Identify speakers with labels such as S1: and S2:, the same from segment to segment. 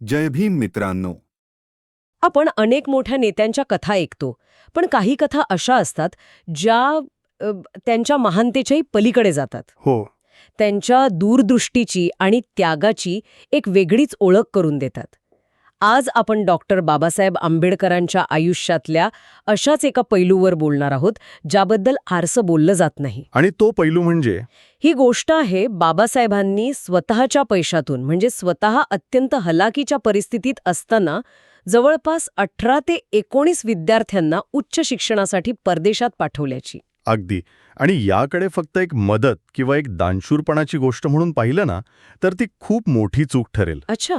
S1: जय भीम मित्रांनो.
S2: आपण अनेक मोठ्या नेत्यांच्या कथा ऐकतो पण काही कथा अशा असतात ज्या त्यांच्या महानतेच्याही पलीकडे जातात.
S1: हो.
S2: त्यांच्या दूरदृष्टीची आणि त्यागाची एक वेगळीच ओळख करून देतात. आज आपण डॉक्टर बाबासाहेब आंबेडकरांच्या आयुष्यातल्या अशाच एका पैलूवर बोलणार आहोत ज्याबद्दल फारसं बोललं जात नाही.
S3: आणि तो पैलू म्हणजे?
S2: ही गोष्ट आहे बाबासाहेबांनी स्वतःच्या पैशातून म्हणजे स्वतः अत्यंत हलाकीच्या परिस्थितीत असताना जवळपास अठरा ते एकोणीस विद्यार्थ्यांना उच्च शिक्षणासाठी परदेशात पाठवल्याची.
S3: अगदी. आणि याकडे फक्त एक मदत किंवा एक दानशूरपणाची गोष्ट म्हणून पाहिलं ना तर ती खूप मोठी चूक ठरेल.
S2: अच्छा.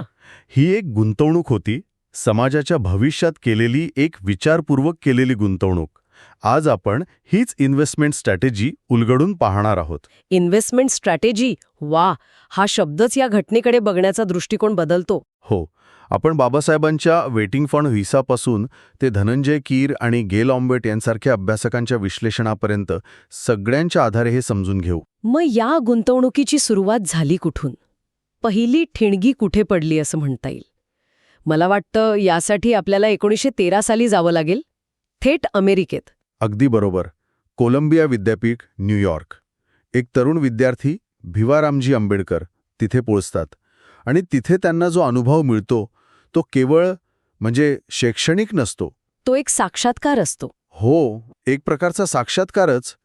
S3: ही एक गुंतवणूक होती समाजाच्या भविष्यात केलेली एक विचारपूर्वक केलेली गुंतवणूक. आज आपण हीच इन्व्हेस्टमेंट स्ट्रॅटेजी उलगडून पाहणार आहोत.
S2: इन्व्हेस्टमेंट स्ट्रॅटेजी वा हा शब्दच या घटनेकडे बघण्याचा दृष्टिकोन बदलतो.
S3: हो आपण बाबासाहेबांच्या वेटिंग फॉर व्हिसापासून ते धनंजय कीर आणि गेल ऑम्बेट यांसारख्या अभ्यासकांच्या विश्लेषणापर्यंत सगळ्यांच्या आधारे हे समजून घेऊ.
S2: मग या गुंतवणुकीची सुरुवात झाली कुठून? पहिली ठिणगी कुठे पडली असं म्हणता येईल? मला वाटतं यासाठी आपल्याला एकोणीसशे तेरा साली जावं लागेल. थेट अमेरिकेत.
S3: अगदी बरोबर. कोलंबिया विद्यापीठ न्यूयॉर्क एक तरुण विद्यार्थी भिवारामजी आंबेडकर तिथे पोचतात आणि तिथे त्यांना जो अनुभव मिळतो तो केवळ म्हणजे शैक्षणिक नसतो.
S2: तो एक साक्षात्कार असतो.
S3: हो एक प्रकारचा साक्षात्कारच.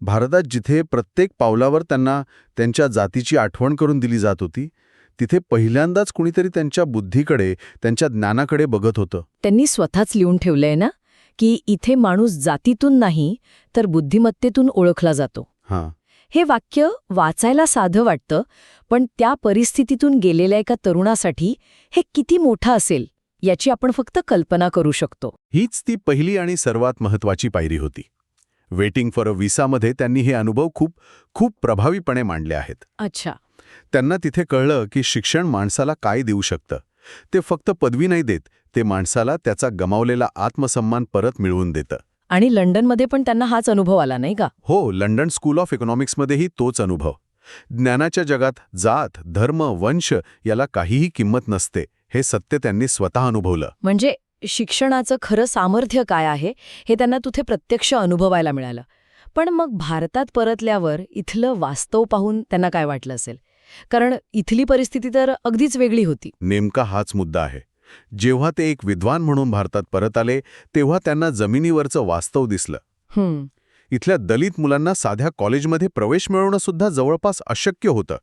S3: भारतात जिथे प्रत्येक पावलावर त्यांना त्यांच्या जातीची आठवण करून दिली जात होती तिथे पहिल्यांदाच कुणीतरी त्यांच्या बुद्धीकडे त्यांच्या ज्ञानाकडे बघत होतं.
S2: त्यांनी स्वतःच लिहून ठेवलंय ना? की इथे माणूस जातीतून नाही तर बुद्धिमत्तेतून ओळखला जातो.
S3: हां.
S2: हे वाक्य वाचायला साधं वाटतं पण त्या परिस्थितीतून गेलेल्या एका तरुणासाठी हे किती मोठं असेल याची आपण फक्त कल्पना करू शकतो.
S3: हीच ती पहिली आणि सर्वात महत्वाची पायरी होती. वेटिंग फॉर अ व्हिसामध्ये त्यांनी हे अनुभव खूप खूप प्रभावीपणे मांडले आहेत.
S2: अच्छा.
S3: त्यांना तिथे कळलं की शिक्षण माणसाला काय देऊ शकतं. ते फक्त पदवी नाही देत ते माणसाला त्याचा गमावलेला आत्मसन्मान परत मिळवून देतं.
S2: आणि लंडनमध्ये पण त्यांना हाच अनुभव आला नाही का?
S3: हो लंडन स्कूल ऑफ इकॉनॉमिक्समध्येही तोच अनुभव. ज्ञानाच्या जगात जात धर्म वंश याला काहीही किंमत नसते हे सत्य त्यांनी स्वतः अनुभवलं.
S2: म्हणजे शिक्षणाचं खरं सामर्थ्य काय आहे हे त्यांना तुथे प्रत्यक्ष अनुभवायला मिळालं. पण मग भारतात परतल्यावर इथलं वास्तव पाहून त्यांना काय वाटलं असेल? कारण इथली परिस्थिती तर अगदीच वेगळी होती.
S3: नेमका हाच मुद्दा आहे. जेव्हा ते एक विद्वान म्हणून भारतात परत आले तेव्हा त्यांना जमिनीवरचं वास्तव दिसलं. इथल्या दलित मुलांना साध्या कॉलेजमध्ये प्रवेश मिळवणं सुद्धा जवळपास अशक्य होतं.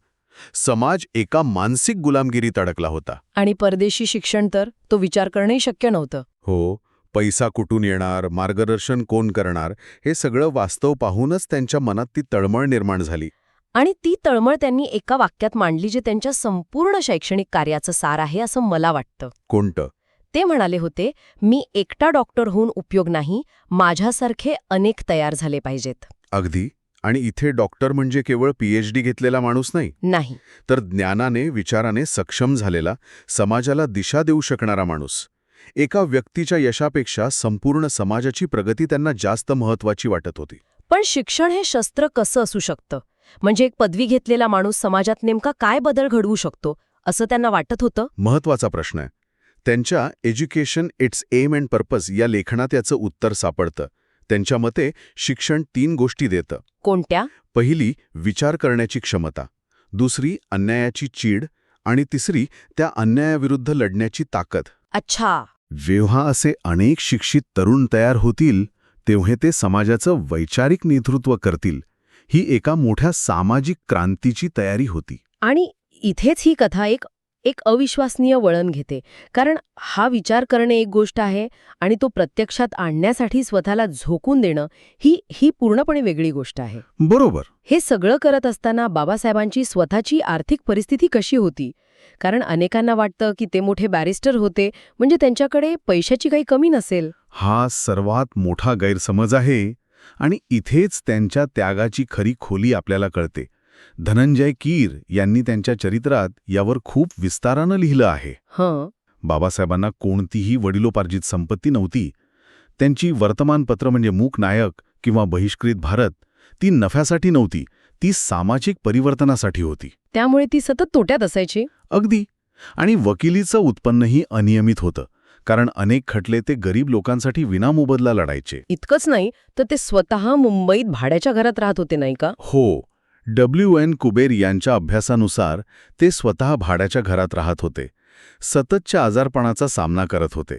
S3: समाज एका मानसिक गुलामगिरीत अडकला होता.
S2: आणि परदेशी शिक्षण तर तो विचार करणंही शक्य नव्हतं.
S3: हो पैसा कुठून येणार मार्गदर्शन कोण करणार हे सगळं वास्तव पाहूनच त्यांच्या मनात ती तळमळ निर्माण झाली.
S2: आणि ती तळमळ त्यांनी एका वाक्यात मांडली जे त्यांच्या संपूर्ण शैक्षणिक कार्याचं सार आहे असं मला वाटतं.
S3: कोणतं?
S2: ते म्हणाले होते मी एकटा डॉक्टर होऊन उपयोग नाही माझ्यासारखे अनेक तयार झाले पाहिजेत.
S3: अगदी? आणि इथे डॉक्टर म्हणजे केवळ पीएचडी घेतलेला माणूस नाही?
S2: नाही.
S3: तर ज्ञानाने विचाराने सक्षम झालेला समाजाला दिशा देऊ शकणारा माणूस. एका व्यक्तीच्या यशापेक्षा संपूर्ण समाजाची प्रगती त्यांना जास्त महत्वाची वाटत होती.
S2: पण शिक्षण हे शस्त्र कसं असू शकतं? म्हणजे एक पदवी घेतलेला माणूस समाजात नेमका काय बदल घडवू शकतो असं त्यांना वाटत होतं?
S3: महत्त्वाचा प्रश्न आहे. त्यांच्या education it's aim and purpose या लेखनात याचं उत्तर सापडतं. त्यांच्या मते शिक्षण तीन गोष्टी देतं.
S2: कोणत्या?
S3: पहिली विचार करण्याची क्षमता. दुसरी अन्यायाची चीड. आणि तिसरी त्या अन्यायाविरुद्ध लढण्याची ताकद.
S2: अच्छा.
S3: जेव्हा असे अनेक शिक्षित तरुण तयार होतील तेव्हा ते समाजाचं वैचारिक नेतृत्व करतील. ही एका मोठ्या सामाजिक क्रांतीची तयारी होती.
S2: आणि इथेच ही कथा एक एक अविश्वसनीय वळण घेते. कारण हा विचार करणे एक गोष्ट आहे आणि तो प्रत्यक्षात आणण्यासाठी स्वतःला झोकून देणं ही ही पूर्णपणे वेगळी गोष्ट आहे.
S3: बरोबर.
S2: हे सगळं करत असताना बाबासाहेबांची स्वतःची आर्थिक परिस्थिती कशी होती? कारण अनेकांना वाटतं की ते मोठे बॅरिस्टर होते म्हणजे त्यांच्याकडे पैशाची काही कमी नसेल.
S3: हा सर्वात मोठा गैरसमज आहे. आणि इथेच त्यांच्या त्यागाची खरी खोली आपल्याला कळते. धनंजय कीर यांनी त्यांच्या चरित्रात यावर खूप विस्तारानं लिहिलं आहे.
S2: हं.
S3: बाबासाहेबांना कोणतीही वडिलोपार्जित संपत्ती नव्हती. त्यांची वर्तमानपत्र म्हणजे मूक नायक किंवा बहिष्कृत भारत ती नफ्यासाठी नव्हती ती सामाजिक परिवर्तनासाठी होती.
S2: त्यामुळे ती सतत तोट्यात असायची?
S3: अगदी. आणि वकिलीचं उत्पन्नही अनियमित होतं. कारण अनेक खटले ते गरीब लोकांसाठी विनामोबदला लढायचे.
S2: इतकंच नाही तर ते स्वतः मुंबईत भाड्याच्या घरात राहत होते नाही का?
S3: हो. डब्ल्यू. एन. कुबेर यांच्या अभ्यासानुसार ते स्वतः भाड्याच्या घरात राहत होते. सततच्या आजारपणाचा सामना करत होते.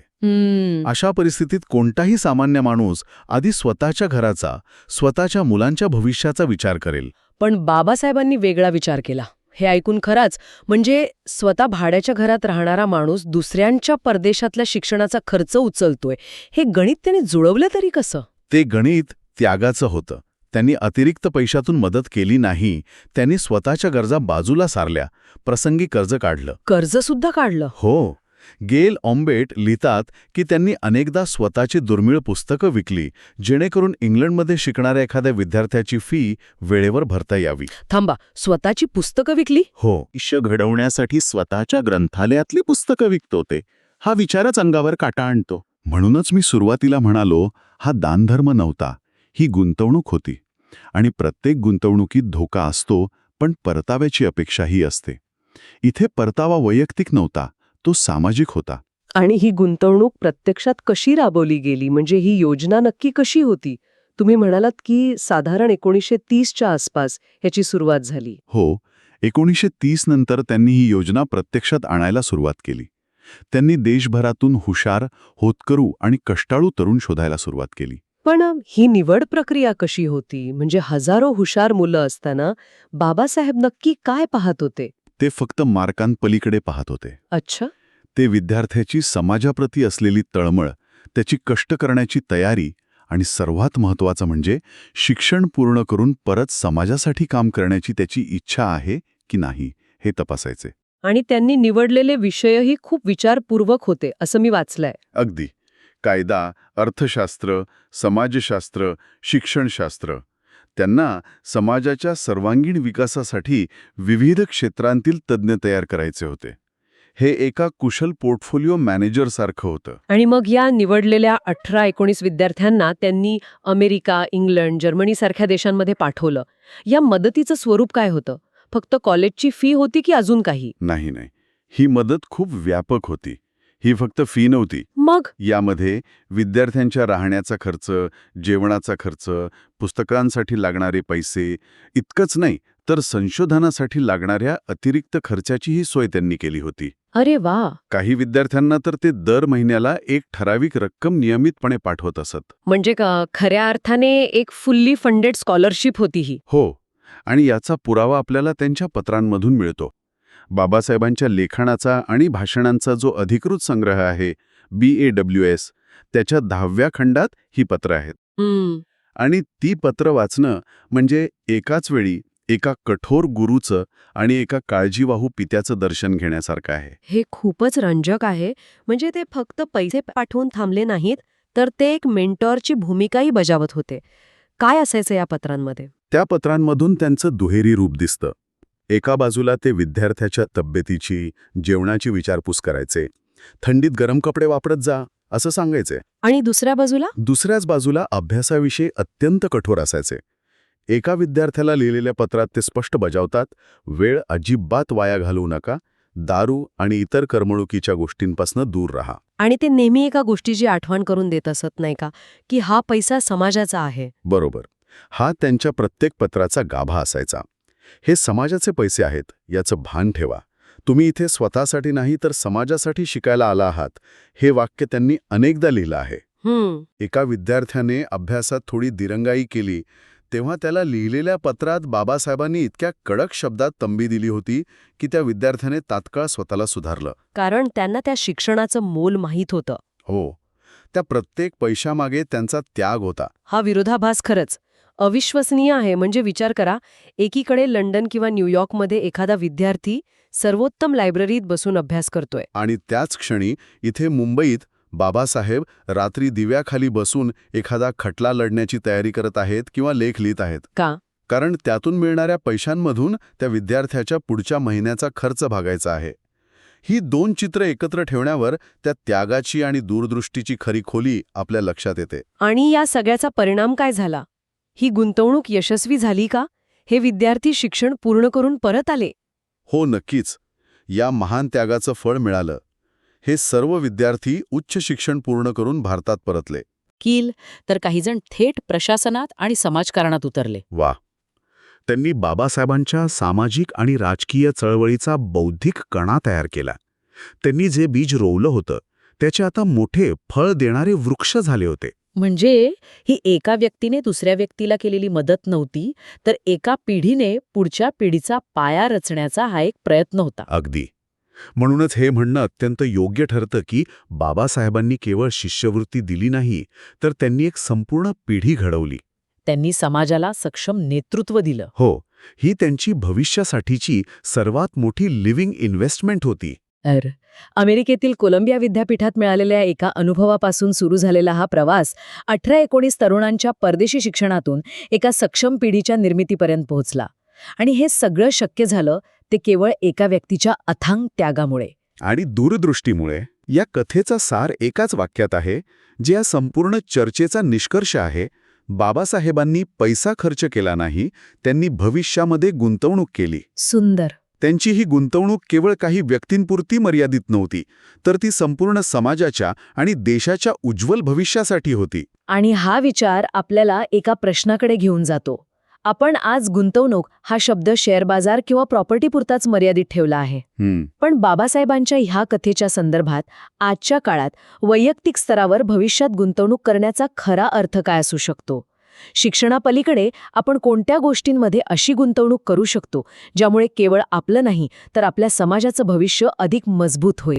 S3: अशा परिस्थितीत कोणताही सामान्य माणूस आधी स्वतःच्या घराचा स्वतःच्या मुलांच्या भविष्याचा विचार करेल.
S2: पण बाबासाहेबांनी वेगळा विचार केला. हे ऐकून खराच म्हणजे स्वतः भाड्याच्या घरात राहणारा माणूस दुसऱ्यांच्या परदेशातल्या शिक्षणाचा खर्च उचलतोय. हे गणित त्याने जुळवलं तरी कसं?
S3: ते गणित त्यागाचं होतं. त्यांनी अतिरिक्त पैशातून मदत केली नाही. त्यांनी स्वतःच्या गरजा बाजूला सारल्या. प्रसंगी कर्ज काढलं.
S2: कर्ज सुद्धा काढलं.
S3: हो. गेल ऑम्बेट लिहितात की त्यांनी अनेकदा स्वतःची दुर्मिळ पुस्तकं विकली जेणेकरून इंग्लंडमध्ये शिकणाऱ्या एखाद्या विद्यार्थ्याची फी वेळेवर भरता यावी.
S2: थांबा स्वतःची पुस्तकं विकली?
S3: हो.
S1: आयुष्य घडवण्यासाठी स्वतःच्या ग्रंथालयातली पुस्तकं विकतो ते. हा विचारच अंगावर काटा आणतो.
S3: म्हणूनच मी सुरुवातीला म्हणालो हा दानधर्म नव्हता. ही गुंतवणूक होती. आणि प्रत्येक गुंतवणुकीत धोका असतो पण परताव्याची अपेक्षाही असते. इथे परतावा वैयक्तिक नव्हता. तो सामाजिक होता.
S2: आणि ही गुंतवणूक प्रत्यक्षात कशी राबवली गेली? म्हणजे ही योजना नक्की कशी होती? तुम्ही म्हणालात की साधारण एकोणीसशे तीसच्या आसपास ह्याची सुरुवात झाली.
S3: हो एकोणीसशे तीस नंतर त्यांनी ही योजना प्रत्यक्षात आणायला सुरुवात केली. त्यांनी देशभरातून हुशार होतकरू आणि कष्टाळू तरुण शोधायला सुरुवात केली.
S2: पण ही निवड प्रक्रिया कशी होती? म्हणजे हजारो हुशार मुलं असताना बाबासाहेब नक्की काय पाहत होते?
S3: ते फक्त मार्कांपलीकडे पाहत होते.
S2: अच्छा.
S3: ते विद्यार्थ्याची समाजाप्रती असलेली तळमळ त्याची कष्ट करण्याची तयारी आणि सर्वात महत्त्वाचं म्हणजे शिक्षण पूर्ण करून परत समाजासाठी काम करण्याची त्याची इच्छा आहे की नाही हे तपासायचे.
S2: आणि त्यांनी निवडलेले विषयही खूप विचारपूर्वक होते असं मी वाचलंय.
S3: अगदी. कायदा अर्थशास्त्र समाजशास्त्र शिक्षणशास्त्र. त्यांना समाजाच्या सर्वांगीण विकासासाठी विविध क्षेत्रांतील तज्ज्ञ तयार करायचे होते. हे एका कुशल पोर्टफोलिओ मॅनेजरसारखं होतं.
S2: आणि मग या निवडलेल्या अठरा एकोणीस विद्यार्थ्यांना त्यांनी अमेरिका इंग्लंड जर्मनीसारख्या देशांमध्ये पाठवलं. या मदतीचं स्वरूप काय होतं? फक्त कॉलेजची फी होती की अजून काही?
S3: नाही नाही. ही मदत खूप व्यापक होती. ही फक्त फी नव्हती.
S2: मग?
S3: यामध्ये विद्यार्थ्यांच्या राहण्याचा खर्च जेवणाचा खर्च पुस्तकांसाठी लागणारे पैसे इतकंच नाही तर संशोधनासाठी लागणाऱ्या अतिरिक्त खर्चाचीही सोय त्यांनी केली होती.
S2: अरे वा.
S3: काही विद्यार्थ्यांना तर ते दर महिन्याला एक ठराविक रक्कम नियमितपणे पाठवत असत.
S2: म्हणजे क- खऱ्या अर्थाने एक फुल्ली फंडेड स्कॉलरशिप होती ही.
S3: हो आणि याचा पुरावा आपल्याला त्यांच्या पत्रांमधून मिळतो. बाबासाहेबांच्या लेखनाचा आणि भाषणांचा जो अधिकृत संग्रह आहे बी ए डब्ल्यू एस त्याच्या दहाव्या खंडात ही पत्र आहेत. आणि ती पत्र वाचणं म्हणजे एकाच वेळी एका कठोर गुरुचं आणि एका काळजीवाहू पित्याचं दर्शन घेण्यासारखं आहे.
S2: हे खूपच रंजक आहे. म्हणजे ते फक्त पैसे पाठवून थांबले नाहीत तर ते एक मेंटॉरची भूमिकाही बजावत होते. काय असायचं या पत्रांमध्ये?
S3: त्या पत्रांमधून त्यांचं दुहेरी रूप दिसतं. एका बाजूला ते विद्यार्थ्याच्या तब्येतीची जेवणाची विचारपूस करायचे थंडीत गरम कपडे वापरत जा असं सांगायचे.
S2: आणि दुसऱ्या बाजूला?
S3: दुसऱ्याच बाजूला अभ्यासाविषयी अत्यंत कठोर असायचे. एका विद्यार्थ्याला लिहिलेल्या पत्रात ते स्पष्ट बजावतात वेळ अजिबात वाया घालवू नका दारू आणि इतर करमणुकीच्या गोष्टींपासून दूर राहा.
S2: आणि ते नेहमी एका गोष्टीची आठवण करून देत असत नाही का की हा पैसा समाजाचा आहे.
S3: बरोबर. हा त्यांच्या प्रत्येक पत्राचा गाभा असायचा. हे समाजाचे पैसे आहेत याचं भान ठेवा. तुम्ही इथे स्वतःसाठी नाही तर समाजासाठी शिकायला आला आहात. हे वाक्य त्यांनी अनेकदा लिहिलं आहे. एका विद्यार्थ्याने अभ्यासात थोडी दिरंगाई केली तेव्हा त्याला लिहिलेल्या पत्रात बाबासाहेबांनी इतक्या कडक शब्दात तंबी दिली होती की त्या विद्यार्थ्याने तात्काळ स्वतःला सुधारलं.
S2: कारण त्यांना त्या शिक्षणाचं मोल माहीत होतं.
S3: हो. त्या प्रत्येक पैशामागे त्यांचा त्याग होता.
S2: हा विरोधाभास खरंच. अविश्वसनीय आहे म्हणजे विचार करा एकीकडे लंडन किंवा न्यूयॉर्कमध्ये एखादा विद्यार्थी सर्वोत्तम लायब्ररीत बसून अभ्यास करतोय.
S3: आणि त्याच क्षणी इथे मुंबईत बाबासाहेब रात्री दिव्याखाली बसून एखादा खटला लढण्याची तयारी करत आहेत किंवा लेख लिहित आहेत.
S2: का?
S3: कारण त्यातून मिळणाऱ्या पैशांमधून त्या विद्यार्थ्याच्या पुढच्या महिन्याचा खर्च भागायचा आहे. ही दोन चित्र एकत्र ठेवण्यावर त्या त्यागाची आणि दूरदृष्टीची खरी खोली आपल्या लक्षात येते.
S2: आणि या सगळ्याचा परिणाम काय झाला? ही गुंतवणूक यशस्वी झाली का? हे विद्यार्थी शिक्षण पूर्ण करून परत आले?
S3: हो नक्कीच.
S4: या महान त्यागाचं फळ मिळालं. हे सर्व विद्यार्थी उच्च शिक्षण पूर्ण करून भारतात परतले.
S5: कील तर काहीजण थेट प्रशासनात आणि समाजकारणात उतरले.
S3: वा. त्यांनी बाबासाहेबांच्या सामाजिक आणि राजकीय चळवळीचा बौद्धिक कणा तयार केला. त्यांनी जे बीज रोवलं होतं त्याचे आता मोठे फळ देणारे वृक्ष झाले होते.
S5: म्हणजे ही एका व्यक्तीने दुसऱ्या व्यक्तीला केलेली मदत नव्हती तर एका पिढीने पुढच्या पिढीचा पाया रचण्याचा हा एक प्रयत्न होता.
S3: अगदी. म्हणूनच हे म्हणणं अत्यंत योग्य ठरतं की बाबासाहेबांनी केवळ शिष्यवृत्ती दिली नाही तर त्यांनी एक संपूर्ण पिढी घडवली.
S5: त्यांनी समाजाला सक्षम नेतृत्व दिलं.
S3: हो ही त्यांची भविष्यासाठीची सर्वात मोठी लिव्हिंग इन्व्हेस्टमेंट होती.
S2: तर अमेरिकेतील कोलंबिया विद्यापीठात मिळालेल्या एका अनुभवापासून सुरू झालेला हा प्रवास अठरा एकोणीस तरुणांच्या परदेशी शिक्षणातून एका सक्षम पिढीच्या निर्मितीपर्यंत पोहोचला. आणि हे सगळं शक्य झालं ते केवळ एका व्यक्तीच्या अथांग त्यागामुळे.
S3: आणि दूरदृष्टीमुळे या कथेचा सार एकाच वाक्यात आहे जे या संपूर्ण चर्चेचा निष्कर्ष आहे. बाबासाहेबांनी पैसा खर्च केला नाही त्यांनी भविष्यामध्ये गुंतवणूक केली.
S2: सुंदर.
S3: त्यांची ही गुंतवणूक केवळ काही व्यक्तींपुरती मर्यादित नव्हती तर ती संपूर्ण समाजाच्या आणि देशाच्या उज्ज्वल भविष्यासाठी होती.
S2: आणि हा विचार आपल्याला एका प्रश्नाकडे घेऊन जातो. आपण आज गुंतवणूक हा शब्द शेअर बाजार किंवा प्रॉपर्टीपुरताच मर्यादित ठेवला आहे. पण बाबासाहेबांच्या ह्या कथेच्या संदर्भात आजच्या काळात वैयक्तिक स्तरावर भविष्यात गुंतवणूक करण्याचा खरा अर्थ काय असू शकतो? शिक्षणापलीकडे आपण कोणत्या गोष्टींमध्ये अशी गुंतवणूक करू शकतो ज्यामुळे केवळ आपलं नाही तर आपल्या समाजाचं भविष्य अधिक मजबूत होईल?